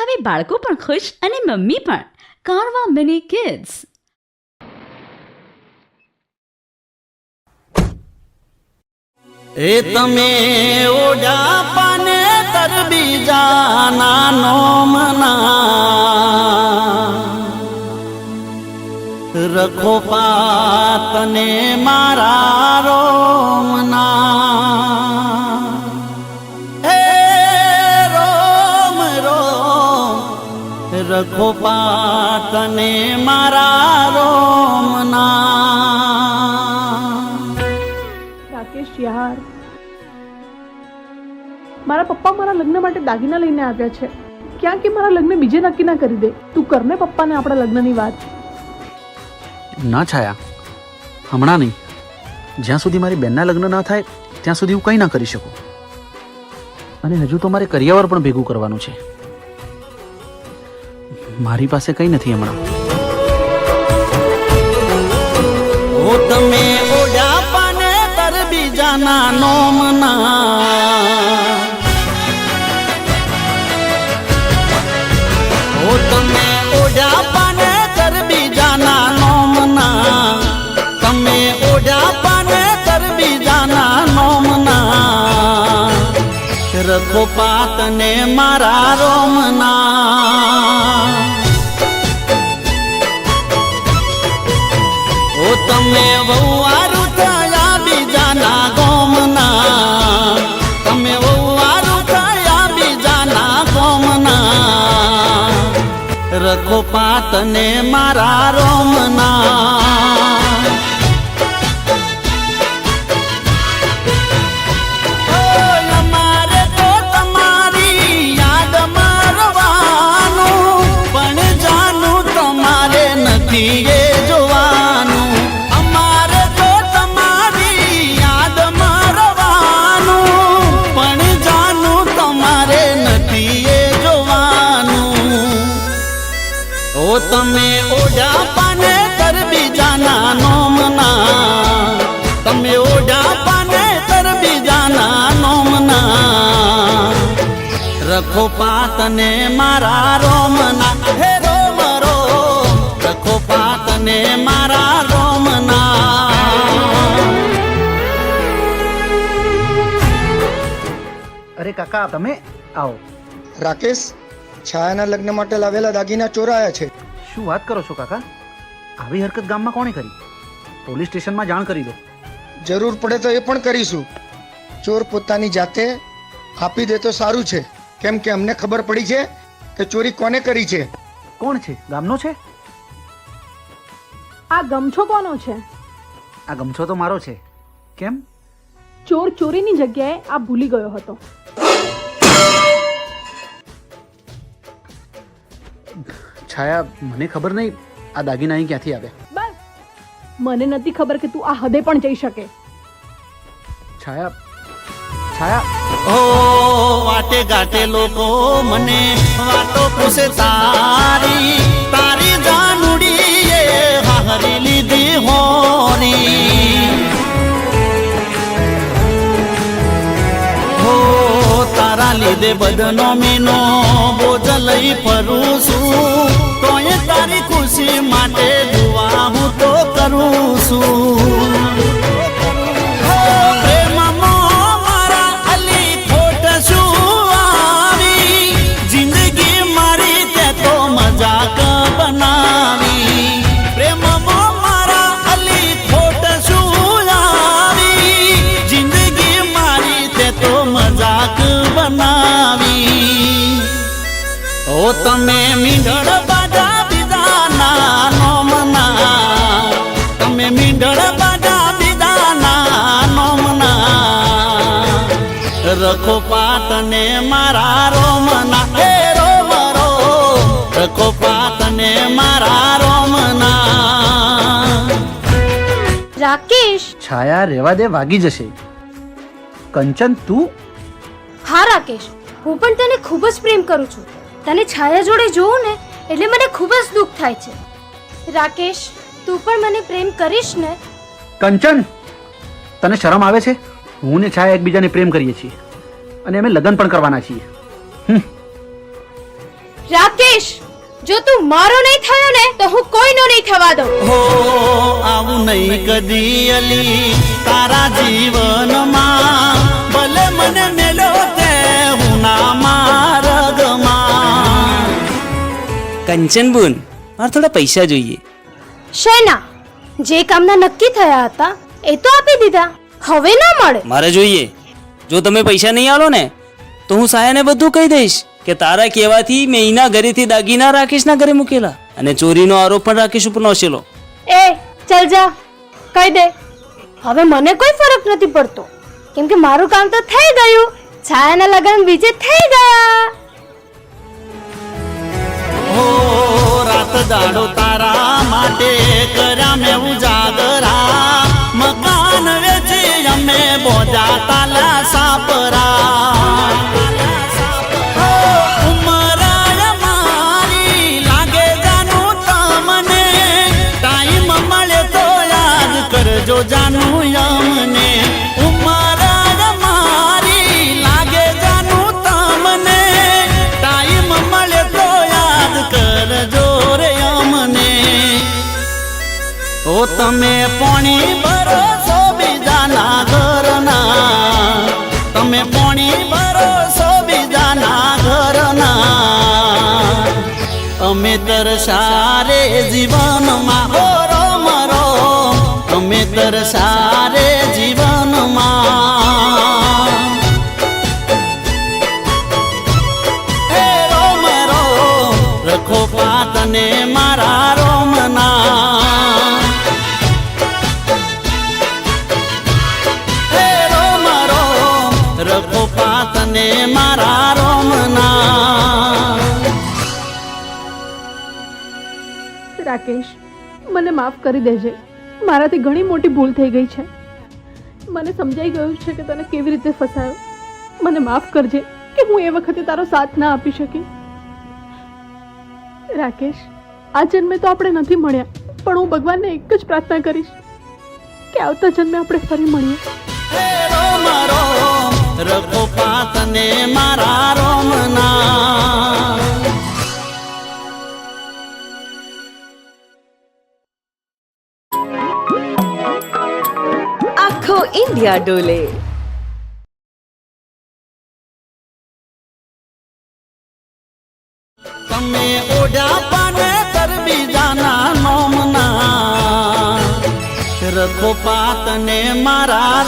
હવે બાળકો પણ ખુશ અને મમ્મી પણ. કારવા મિની કિડ્સ એ તમે ઓડા પાને તર બીજાના નોમના રખો પાતને મારા રખો પાતને મારા રોમના. રાકેશ યાર. મારા પપ્પા મારા લગ્ન માટે દાગીના લઈને આવ્યા છે. ક્યાં કે મારા લગ્ન બીજે નક્કી ના કરી દે. તું કરને પપ્પાને આપણા લગ્નની વાત. ના છાયા. હમણાં નહીં. જ્યાં સુધી મારી બેનના લગ્ન ના થાય ત્યાં સુધી હું કંઈ ના કરી શકું. અને હજુ તો મારે કરિયાવર પણ ભેગું કરવાનું છે. મારી પાસે કંઈ નથી હમણાં. ઓ તમે ઓડા પાને તર બીજાના નોમના ઓ તમે ઓડા પાને તર બીજાના નોમના તમે ઓડા પાને તર બીજાના નોમના રખો પાતને મારા રોમના રખો પાતને મારા રોમના. તમે ઓઢા પાને કર બીજાના નોમના. તમે ઓઢા પાને કર બીજાના નોમના. રખો પાતને મારા રોમના. હે રોમ રોમ. રખો પાતને મારા રોમના. અરે કાકા તમે આવો. રાકેશ છાયાના લગ્ન માટે લાવેલા દાગીના ચોરાયા છે. શું વાત કરો છો કાકા? આવી હરકત ગામમાં કોણે કરી? પોલીસ સ્ટેશનમાં જાણ કરી દો. જરૂર પડે તો એ પણ કરીશું. ચોર પોતાની જાતે આપી દે તો સારું છે. કેમ કે અમને ખબર પડી છે કે ચોરી કોને કરી છે. કોણ છે? ગામનો છે? આ ગમછો કોનો છે? આ ગમછો તો મારો છે. કેમ? ચોર ચોરીની જગ્યાએ આ ભૂલી ગયો હતો. છાયા મને ખબર નહીં આ દાગીના અહીં ક્યાંથી આવ્યા બસ. મને નથી ખબર કે તું આ હદે પણ જઈ શકે. છાયા છાયા. ઓ વાટે ગાટે લોકો મને વાતો પૂછે તારી. તારી જાનુડી એ હારી લીધી હોરી. હો તારા લીધે બદનો મીનો બોજ લઈ ફરું છું. તારી ખુશી માટે દુઆ હું તો કરું છું પ્રેમમાં રખો પાતને મારા રોમના. હે રોમ રોમ. રખો પાતને મારા રોમના. રાકેશ. છાયા રેવા દે વાગી જશે. કંચન તું? હા રાકેશ. હું પણ તને ખૂબ જ પ્રેમ કરું છું. તને છાયા જોડે જોઉં ને એટલે મને ખૂબ જ દુઃખ થાય છે. રાકેશ તું પણ મને પ્રેમ કરીશ ને? કંચન તને શરમ આવે છે? હું ને છાયા એકબીજાને પ્રેમ કરીએ છીએ. અને અમે લગ્ન પણ કરવાના છીએ. રાકેશ જો તું મારો નહીં થયો ને તો હું કોઈનો નહીં થવા દઉં. હો આવું નહીં કદી અલી તારા જીવનમાં. ભલે મને મેલો તે હું ના માર્ગમાં. કંચનબુન મારે થોડા પૈસા જોઈએ. શેના? જે કામના નક્કી થયા હતા એ તો આપી દીધા. હવે ના મળે. મારે જોઈએ. જો તમે પૈસા નહીં આલો ને તો હું સાયાને બધું કહી દઈશ કે તારા કહેવાથી મેં એના ઘરેથી દાગીના રાકેશના ઘરે મૂકેલા. અને ચોરીનો આરોપ પણ રાકેશ ઉપર નોશેલો. એ ચલ જા. કહી દે. હવે મને કોઈ ફરક નથી પડતો. કેમ કે મારું કામ તો થઈ ગયું. છાયાના લગ્ન બીજે થઈ ગયા. રાત દાડો તારા માટે કર્યા મેં ઉજાગરા બોજા તાલા સાપરા. કરજો જાનું અમને ઉંમરાય મારી લાગે જાનું તમને. ટાઈમ મળે તો યાદ કરજો રે અમને. તમે પોણી અમે તરસારે જીવનમાં. હો રોમ રોમ અમે તરસારે જીવનમાં. હે રોમ રોમ રખો પાતને મારા રોમના. હે રોમ રોમ રખો પાતને રાકેશ, મને માફ કરી દેજે. મારાથી ઘણી મોટી ભૂલ થઈ ગઈ છે. મને સમજાઈ ગયું છે કે તને કેવી રીતે ફસાયો. મને માફ કરજે કે હું એ વખતે તારો સાથ ના આપી શકી. રાકેશ, આ જન્મે તો આપણે નથી મળ્યા, પણ હું ભગવાનને એક જ પ્રાર્થના કરીશ કે આવતા જન્મે આપણે ફરી મળીએ. રખો ઇન્ડિયા ડોલે તમે ઓઢા પાને કર જાના નોમના. રખો પાતને મારા